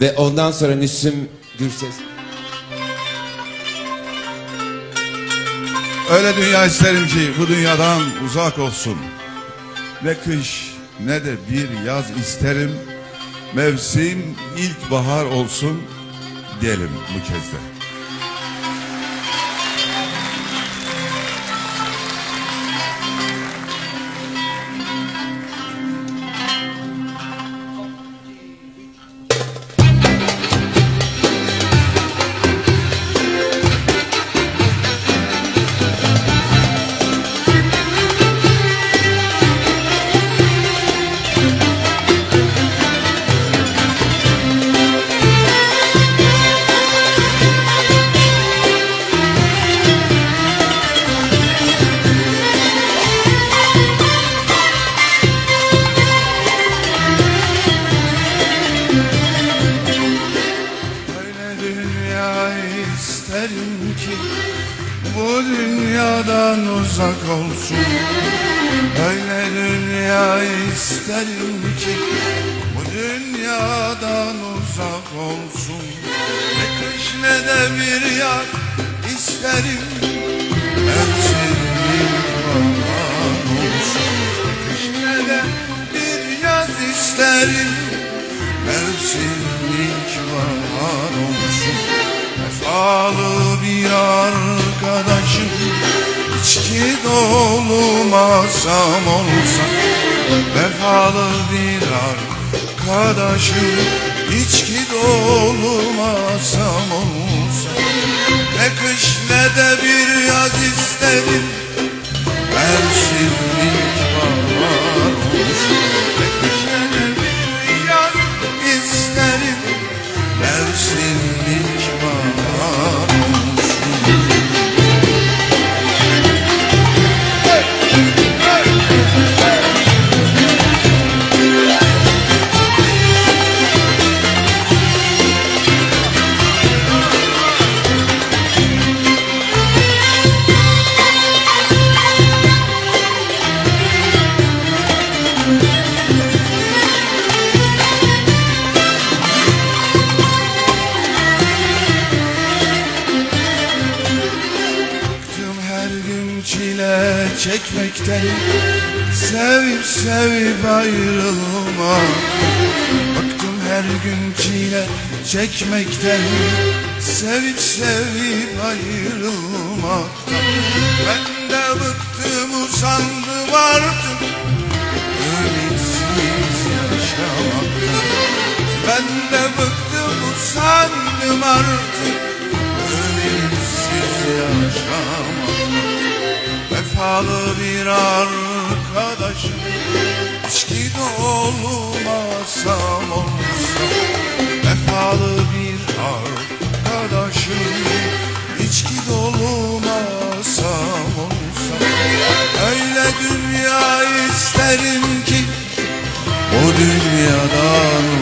Ve ondan sonra Müslüm Gürses. Öyle dünya isterim ki bu dünyadan uzak olsun. Ne kış ne de bir yaz isterim. Mevsim ilkbahar olsun diyelim bu kez de. Dünya isterim ki bu dünyadan uzak olsun. Öyle dünya isterim ki bu dünyadan uzak olsun. Ne kış ne de bir yaz isterim. Mevsimlik bahar olsun. Ne kış ne de bir yaz isterim. Mevsimlik bahar olsun Vefalı bir arkadaşım İçki dolu masam olsa Vefalı bir arkadaşım İçki dolu masam olsa Ne kış ne de bir yaz isterim çile çekmekten Sevip sevip ayrılma Bıktım her gün çile çekmekten Sevip sevip ayrılmaktan Ben de bıktım usandım artık. Ümitsiz yaşamaktan Ben de bıktım usandım artık. Ümitsiz yaşamaktan Vefalı bir arkadaşım. İçki dolu masam olsa Vefalı bir arkadaşım. İçki dolu masam olsa Öyle dünya isterim ki O dünyadan